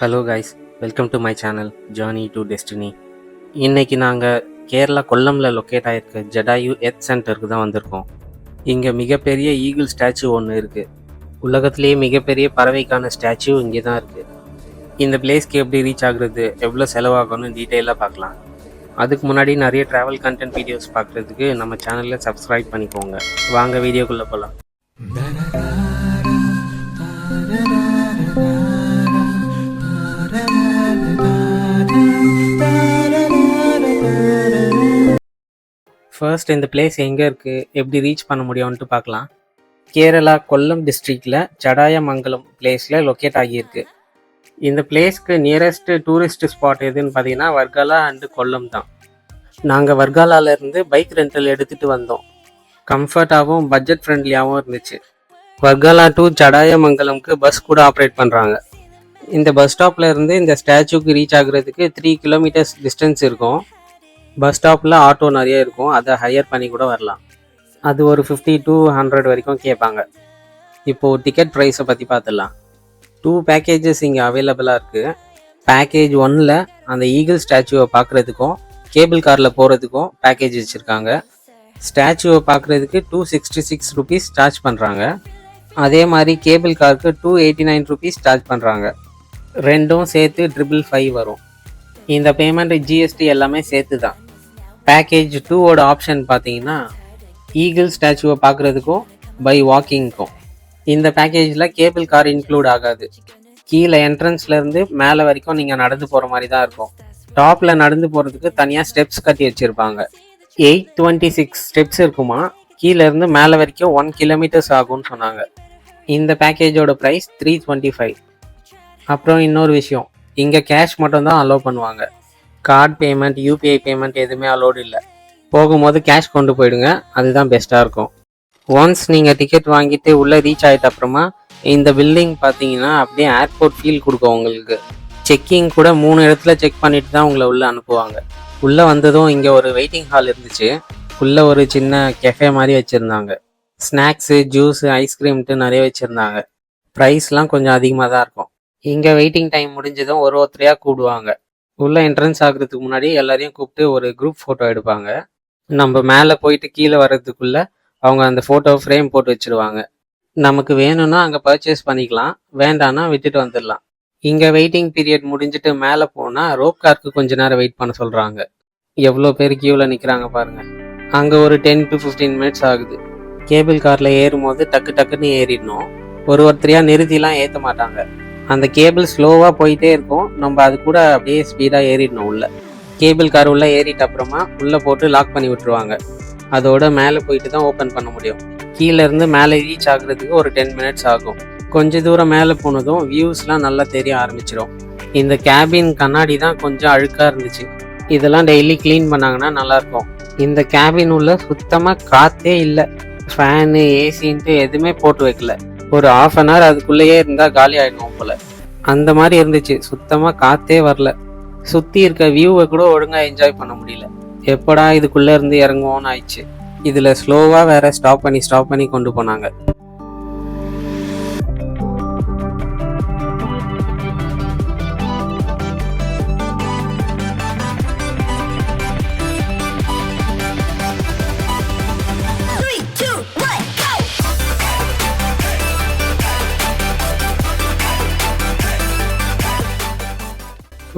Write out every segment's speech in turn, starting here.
Hello guys welcome to my channel journey to destiny இன்றைக்கி நாங்கள் கேரளா கொல்லமில் லொக்கேட் ஆகிருக்க ஜடாயு எத் சென்டருக்கு தான் வந்திருக்கோம். இங்கே மிகப்பெரிய ஈகிள் ஸ்டாச்சு ஒன்று இருக்குது உலகத்திலேயே மிகப்பெரிய பறவைக்கான ஸ்டாச்சு இங்கே தான் இருக்குது இந்த பிளேஸ்க்கு எப்படி ரீச் ஆகுறது எவ்வளோ செலவாகும்னு டீட்டெயிலாக பார்க்கலாம். அதுக்கு முன்னாடி நிறைய ட்ராவல் கண்டென்ட் வீடியோஸ் பார்க்குறதுக்கு நம்ம சேனலில் சப்ஸ்கிரைப் பண்ணிக்கோங்க. வாங்க வீடியோக்குள்ளே போகலாம் ஃபர்ஸ்ட் இந்த பிளேஸ் எங்கே இருக்குது எப்படி ரீச் பண்ண முடியும்ன்ட்டு பார்க்கலாம். கேரளா கொல்லம் டிஸ்ட்ரிக்டில் ஜடாயமங்கலம் பிளேஸில் லொக்கேட் ஆகியிருக்கு. இந்த பிளேஸ்க்கு நியரஸ்ட் டூரிஸ்ட் ஸ்பாட் எதுன்னு பார்த்தீங்கன்னா வர்காலா அண்டு கொல்லம் தான். நாங்கள் வர்காலாலேருந்து பைக் ரெண்டல் எடுத்துகிட்டு வந்தோம். கம்ஃபர்ட்டாகவும் பட்ஜெட் ஃப்ரெண்ட்லியாகவும் இருந்துச்சு. வர்காலா டு ஜடாயமங்கலம்க்கு பஸ் கூட ஆப்ரேட் பண்ணுறாங்க இந்த பஸ் ஸ்டாப்லேருந்து இந்த ஸ்டாச்சுக்கு ரீச் ஆகுறதுக்கு த்ரீ கிலோமீட்டர்ஸ் டிஸ்டன்ஸ் இருக்கும். பஸ் ஸ்டாப்பில் ஆட்டோ நிறைய இருக்கும். அதை ஹையர் பண்ணி கூட வரலாம். அது ஒரு ஃபிஃப்டி டூ ஹண்ட்ரட் வரைக்கும் கேட்பாங்க. இப்போது டிக்கெட் ப்ரைஸை பற்றி பார்த்துடலாம். டூ பேக்கேஜஸ் இங்கே அவைலபிளாக இருக்குது பேக்கேஜ் ஒன்னில் அந்த ஈகிள் ஸ்டாச்சுவை பார்க்குறதுக்கும் கேபிள் காரில் போகிறதுக்கும் பேக்கேஜ் வச்சுருக்காங்க. ஸ்டாச்சுவை பார்க்குறதுக்கு two sixty six rupees charge பண்ணுறாங்க அதே மாதிரி கேபிள் காருக்கு two eighty nine rupees charge பண்ணுறாங்க ரெண்டும் சேர்த்து ட்ரிபிள் ஃபைவ் வரும். இந்த பேமெண்ட் ஜிஎஸ்டி எல்லாமே சேர்த்து தான் பேக்கேஜ் டூவோட ஆப்ஷன் பார்த்தீங்கன்னா ஈகிள் ஸ்டாச்சுவை பார்க்குறதுக்கும் பை வாக்கிங்க்கும் இந்த பேக்கேஜில் கேபிள் கார் இன்க்ளூட் ஆகாது. கீழே என்ட்ரன்ஸ்லேருந்து மேலே வரைக்கும் நீங்கள் நடந்து போகிற மாதிரி தான் இருக்கும். டாப்பில் நடந்து போகிறதுக்கு தனியாக ஸ்டெப்ஸ் கட்டி வச்சுருப்பாங்க. எயிட் டுவெண்ட்டி சிக்ஸ் ஸ்டெப்ஸ் இருக்குமா கீழேருந்து மேலே வரைக்கும் ஒன் கிலோமீட்டர்ஸ் ஆகும்னு சொன்னாங்க. இந்த பேக்கேஜோட ப்ரைஸ் த்ரீ டுவெண்ட்டி ஃபைவ் அப்புறம் இன்னொரு விஷயம். இங்கே கேஷ் மட்டும்தான் அலோவ் பண்ணுவாங்க. கார்ட் பேமெண்ட் யூபிஐ பேமெண்ட் எதுவுமே அலோடு இல்லை. போகும்போது கேஷ் கொண்டு போயிடுங்க. அதுதான் பெஸ்ட்டாக இருக்கும். ஒன்ஸ் நீங்கள் டிக்கெட் வாங்கிட்டு உள்ளே ரீச் ஆகிட்ட அப்புறமா இந்த பில்டிங் பார்த்தீங்கன்னா அப்படியே ஏர்போர்ட் ஃபீல் கொடுக்கும் உங்களுக்கு. செக்கிங் கூட மூணு இடத்துல செக் பண்ணிட்டு தான் உங்களை உள்ளே அனுப்புவாங்க. உள்ளே வந்ததும் இங்கே ஒரு வெயிட்டிங் ஹால் இருந்துச்சு. உள்ளே ஒரு சின்ன கெஃபே மாதிரி வச்சுருந்தாங்க. ஸ்நாக்ஸு ஜூஸு ஐஸ்கிரீம்ட்டு நிறைய வச்சுருந்தாங்க. ப்ரைஸ்லாம் கொஞ்சம் அதிகமாக தான் இருக்கும். இங்கே வெயிட்டிங் டைம் முடிஞ்சதும் ஒரு ஒருத்தரையாக கூடுவாங்க உள்ளே என்ட்ரன்ஸ் ஆகுறதுக்கு முன்னாடி எல்லாரையும் கூப்பிட்டு ஒரு குரூப் ஃபோட்டோ எடுப்பாங்க. நம்ம மேலே போயிட்டு கீழே வர்றதுக்குள்ள அவங்க அந்த ஃபோட்டோ ஃப்ரேம் போட்டு வச்சிருவாங்க. நமக்கு வேணும்னா அங்கே பர்ச்சேஸ் பண்ணிக்கலாம். வேண்டான்னா விட்டுட்டு வந்துடலாம். இங்கே வெயிட்டிங் பீரியட் முடிஞ்சிட்டு மேலே போனால் ரோப் கார்க்கு கொஞ்ச நேரம் வெயிட் பண்ண சொல்கிறாங்க எவ்வளோ பேர் கியூவில் நிற்கிறாங்க பாருங்க. அங்கே ஒரு டென் டு ஃபிஃப்டீன் மினிட்ஸ் ஆகுது. கேபிள் காரில் ஏறும்போது டக்கு டக்குன்னு ஏறிடணும். ஒரு ஒருத்தரையாக நிறுத்திலாம் ஏற்ற மாட்டாங்க. அந்த கேபிள் ஸ்லோவாக போயிட்டே இருக்கும். நம்ம அது கூட அப்படியே ஸ்பீடாக ஏறிடணும் உள்ளே. கேபிள் கார் உள்ளே ஏறிட்ட அப்புறமா உள்ளே போட்டு லாக் பண்ணி விட்டுருவாங்க. அதோட மேலே போயிட்டு தான் ஓப்பன் பண்ண முடியும். கீழேருந்து மேலே ரீச் ஆகுறதுக்கு ஒரு டென் மினிட்ஸ் ஆகும். கொஞ்ச தூரம் மேலே போனதும் வியூஸ்லாம் நல்லா தெரிய ஆரம்பிச்சிடும் இந்த கேபின் கண்ணாடி தான் கொஞ்சம் அழுக்காக இருந்துச்சு. இதெல்லாம் டெய்லி க்ளீன் பண்ணாங்கன்னா நல்லாயிருக்கும். இந்த கேபின் உள்ள சுத்தமாக காற்றே இல்லை. ஃபேனு ஏசின்ட்டு எதுவுமே போட்டு வைக்கல. ஒரு ஆஃப் அன் ஹவர் அதுக்குள்ளேயே இருந்தால் காலி ஆகிடும் போல. அந்த மாதிரி இருந்துச்சு. சுத்தமாக காற்றே வரல. சுற்றி இருக்க வியூவை கூட ஒழுங்காக என்ஜாய் பண்ண முடியல. எப்படா இதுக்குள்ளே இருந்து இறங்குவோன்னு ஆயிடுச்சு. இதில் ஸ்லோவாக வேற ஸ்டாப் பண்ணி ஸ்டாப் பண்ணி கொண்டு போனாங்க.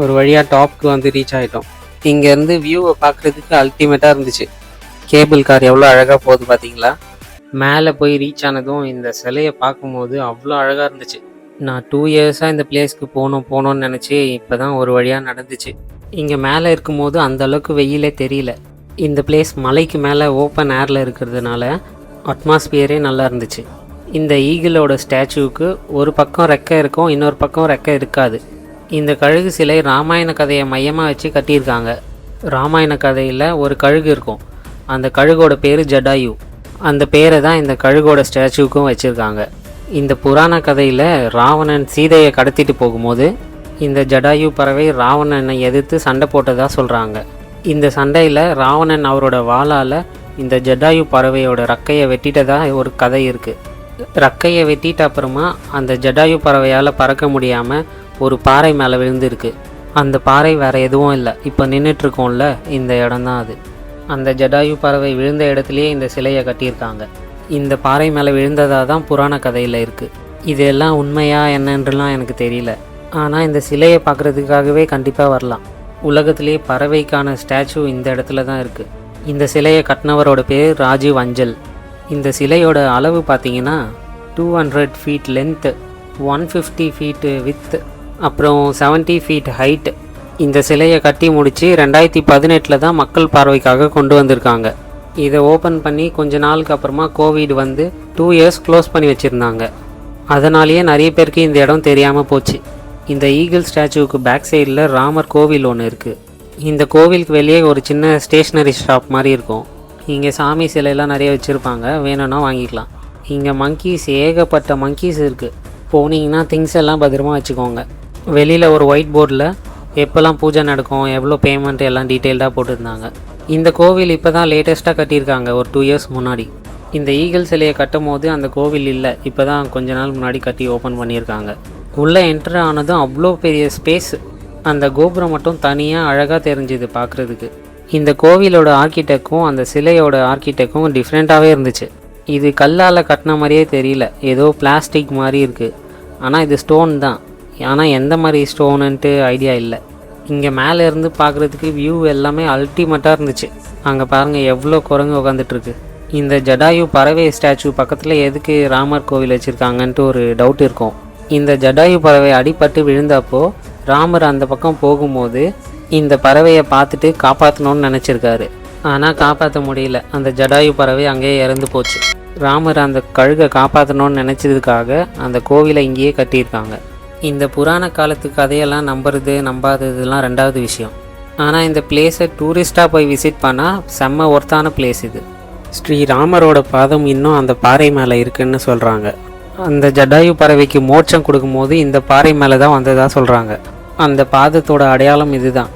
ஒரு வழியாக டாப்க்கு வந்து ரீச் ஆகிட்டோம் இங்கேருந்து வியூவை பார்க்குறதுக்கு அல்டிமேட்டாக இருந்துச்சு. கேபிள் கார் எவ்வளோ அழகாக போகுது பார்த்தீங்களா மேலே போய் ரீச் ஆனதும் இந்த சிலையை பார்க்கும்போது அவ்வளோ அழகாக இருந்துச்சு. நான் டூ இயர்ஸாக இந்த பிளேஸ்க்கு போகணும் போகணும்னு நினச்சி இப்போ தான் ஒரு வழியாக நடந்துச்சு. இங்கே மேலே இருக்கும்போது அந்த அளவுக்கு வெயிலே தெரியல. இந்த பிளேஸ் மலைக்கு மேலே ஓப்பன் ஏரில் இருக்கிறதுனால அட்மாஸ்பியரே நல்லா இருந்துச்சு. இந்த ஈகிளோட ஸ்டாச்சுவுக்கு ஒரு பக்கம் ரெக்கை இருக்கும் இன்னொரு பக்கம் ரெக்கை இருக்காது. இந்த கழுகு சிலை ராமாயண கதையை மையமாக வச்சு கட்டியிருக்காங்க. ராமாயண கதையில் ஒரு கழுகு இருக்கும். அந்த கழுகோட பேர் ஜடாயு. அந்த பேரை தான் இந்த கழுகோட ஸ்டாச்சுவுக்கும் வச்சுருக்காங்க. இந்த புராண கதையில் ராவணன் சீதையை கடத்திட்டு போகும்போது இந்த ஜடாயு பறவை ராவணனை எதிர்த்து சண்டை போட்டதாக சொல்கிறாங்க இந்த சண்டையில் ராவணன் அவரோட வாளால் இந்த ஜடாயு பறவையோட ரக்கையை வெட்டிட்டதாக ஒரு கதை இருக்குது ரக்கையை வெட்டிட்ட அப்புறமா அந்த ஜடாயு பறவையால் பறக்க முடியாமல் ஒரு பாறை மேலே விழுந்திருக்கு. அந்த பாறை வேற எதுவும் இல்லை. இப்போ நின்றுட்டுருக்கோம்ல இந்த இடம் தான் அது. அந்த ஜடாயு பறவை விழுந்த இடத்துலையே இந்த சிலையை கட்டியிருக்காங்க. இந்த பாறை மேலே விழுந்ததாக தான் புராண கதையில் இருக்குது இதெல்லாம் உண்மையா என்னன்றலாம் எனக்கு தெரியல. ஆனால் இந்த சிலையை பார்க்குறதுக்காகவே கண்டிப்பாக வரலாம். உலகத்திலேயே பறவைக்கான ஸ்டாச்சு இந்த இடத்துல தான் இருக்குது இந்த சிலையை கட்டினவரோட பேர் ராஜீவ் அஞ்சல். இந்த சிலையோட அளவு பார்த்தீங்கன்னா two hundred feet length one fifty feet width அப்புறம் 70 ஃபீட் ஹைட் இந்த சிலையை கட்டி முடித்து ரெண்டாயிரத்தி பதினெட்டில் தான் மக்கள் பார்வைக்காக கொண்டு வந்திருக்காங்க. இதை ஓப்பன் பண்ணி கொஞ்ச நாளுக்கு அப்புறமா கோவிட் வந்து டூ இயர்ஸ் க்ளோஸ் பண்ணி வச்சுருந்தாங்க. அதனாலேயே நிறைய பேருக்கு இந்த இடம் தெரியாமல் போச்சு. இந்த ஈகிள் ஸ்டாச்சுவுக்கு பேக் சைடில் ராமர் கோவில் ஒன்று இருக்குது இந்த கோவிலுக்கு வெளியே ஒரு சின்ன ஸ்டேஷ்னரி ஷாப் மாதிரி இருக்கும். இங்கே சாமி சிலையெல்லாம் நிறைய வச்சுருப்பாங்க. வேணும்னா வாங்கிக்கலாம். இங்கே மங்கீஸ் ஏகப்பட்ட மங்கீஸ் இருக்குது போனீங்கன்னா திங்ஸ் எல்லாம் பத்திரமா வச்சுக்கோங்க. வெளியில் ஒரு ஒயிட் போர்டில் எப்போல்லாம் பூஜை நடக்கும் எவ்வளோ பேமெண்ட் எல்லாம் டீட்டெயில்டாக போட்டிருந்தாங்க. இந்த கோவில் இப்போ தான் லேட்டஸ்ட்டாக கட்டியிருக்காங்க ஒரு டூ இயர்ஸ் முன்னாடி. இந்த ஈகிள் சிலையை கட்டும் போது அந்த கோவில் இல்லை இப்போ தான் கொஞ்ச நாள் முன்னாடி கட்டி ஓப்பன் பண்ணியிருக்காங்க. உள்ளே என்ட்ரு ஆனதும் அவ்வளோ பெரிய ஸ்பேஸ் அந்த கோபுரம் மட்டும் தனியாக அழகாக தெரிஞ்சுது பார்க்குறதுக்கு இந்த கோவிலோட ஆர்கிடெக்டும் அந்த சிலையோட ஆர்கிடெக்டும் டிஃப்ரெண்ட்டாகவே இருந்துச்சு. இது கல்லால் கட்டின மாதிரியே தெரியல ஏதோ பிளாஸ்டிக் மாதிரி இருக்குது ஆனால் இது ஸ்டோன் தான். ஆனால் எந்த மாதிரி ஸ்டோனுன்ட்டு ஐடியா இல்லை. இங்கே மேலே இருந்து பார்க்குறதுக்கு வியூ எல்லாமே அல்டிமேட்டாக இருந்துச்சு. அங்கே பாருங்கள் எவ்வளோ குரங்கு உட்காந்துட்ருக்கு இந்த ஜடாயு பறவை ஸ்டாச்சு பக்கத்தில் எதுக்கு ராமர் கோவில் வச்சுருக்காங்கன்ட்டு ஒரு டவுட் இருக்கும். இந்த ஜடாயு பறவை அடிபட்டு விழுந்தப்போ ராமர் அந்த பக்கம் போகும்போது இந்த பறவையை பார்த்துட்டு காப்பாற்றணும்னு நினச்சிருக்காரு. ஆனால் காப்பாற்ற முடியல. அந்த ஜடாயு பறவை அங்கேயே இறந்து போச்சு. ராமர் அந்த கழுகை காப்பாற்றணும்னு நினச்சதுக்காக அந்த கோவிலை இங்கேயே கட்டியிருக்காங்க. இந்த புராண காலத்து கதையெல்லாம் நம்புறது நம்பாததுலாம் ரெண்டாவது விஷயம். ஆனால் இந்த பிளேஸை டூரிஸ்ட்டாக போய் விசிட் பண்ணால் செம்ம ஒர்த்தான பிளேஸ் இது. ஸ்ரீ ராமரோட பாதம் இன்னும் அந்த பாறை மேலே இருக்குன்னு சொல்கிறாங்க அந்த ஜடாயு பறவைக்கு மோட்சம் கொடுக்கும்போது இந்த பாறை மேலே தான் வந்ததாக சொல்கிறாங்க அந்த பாதத்தோட அடையாளம் இதுதான்.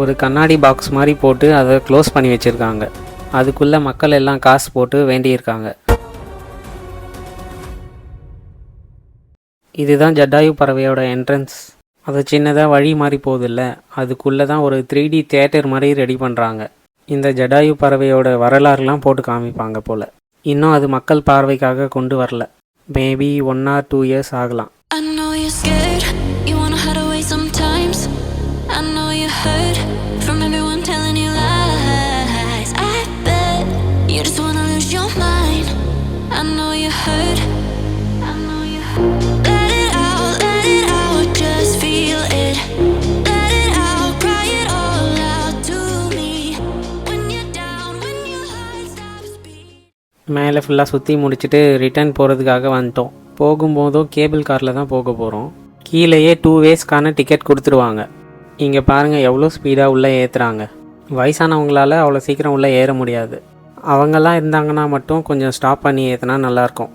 ஒரு கண்ணாடி பாக்ஸ் மாதிரி போட்டு அதை க்ளோஸ் பண்ணி வச்சுருக்காங்க. அதுக்குள்ளே மக்கள் எல்லாம் காசு போட்டு வேண்டியிருக்காங்க. இதுதான் ஜடாயு பறவையோட என்ட்ரன்ஸ் அது சின்னதாக வழி மாதிரி போகுதில்ல. அதுக்குள்ளே தான் ஒரு த்ரீ டி தேட்டர் மாதிரி ரெடி பண்ணுறாங்க இந்த ஜடாயு பறவையோட வரலாறுலாம் போட்டு காமிப்பாங்க போல். இன்னும் அது மக்கள் பார்வைக்காக கொண்டு வரல. Maybe one or two years ஆகலாம். மேலே ஃபுல்லாக சுற்றி முடிச்சுட்டு ரிட்டர்ன் போகிறதுக்காக வந்துட்டோம். போகும்போதும் கேபிள் காரில் தான் போக போகிறோம் கீழேயே டூ வேஸ்க்கான டிக்கெட் கொடுத்துருவாங்க. இங்கே பாருங்கள் எவ்வளோ ஸ்பீடாக உள்ளே ஏற்றுறாங்க வயசானவங்களால் அவ்வளோ சீக்கிரம் உள்ளே ஏற முடியாது. அவங்கெல்லாம் இருந்தாங்கன்னா மட்டும் கொஞ்சம் ஸ்டாப் பண்ணி ஏற்றினா நல்லாயிருக்கும்.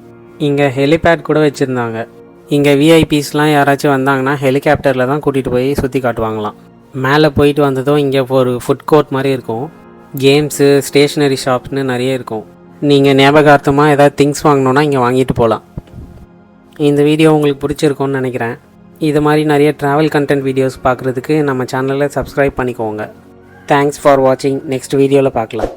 இங்கே ஹெலிபேட் கூட வச்சுருந்தாங்க. இங்கே விஐபிஸ்லாம் யாராச்சும் வந்தாங்கன்னா ஹெலிகாப்டரில் தான் கூட்டிகிட்டு போய் சுற்றி காட்டுவாங்களாம். மேலே போயிட்டு வந்ததும் இங்கே ஒரு ஃபுட் கோர்ட் மாதிரி இருக்கும். கேம்ஸு ஸ்டேஷ்னரி ஷாப்ஸ்னு நிறைய இருக்கும். நீங்கள் ஞாபகார்த்தமாக ஏதாவது திங்ஸ் வாங்கணுன்னா இங்கே வாங்கிட்டு போகலாம் இந்த வீடியோ உங்களுக்கு பிடிச்சிருக்கோன்னு நினைக்கிறேன். இது மாதிரி நிறைய ட்ராவல் கண்டென்ட் வீடியோஸ் பார்க்குறதுக்கு நம்ம சேனலை சப்ஸ்கிரைப் பண்ணிக்கோங்க. தேங்க்ஸ் ஃபார் வாட்சிங் நெக்ஸ்ட் வீடியோவில் பார்க்கலாம்.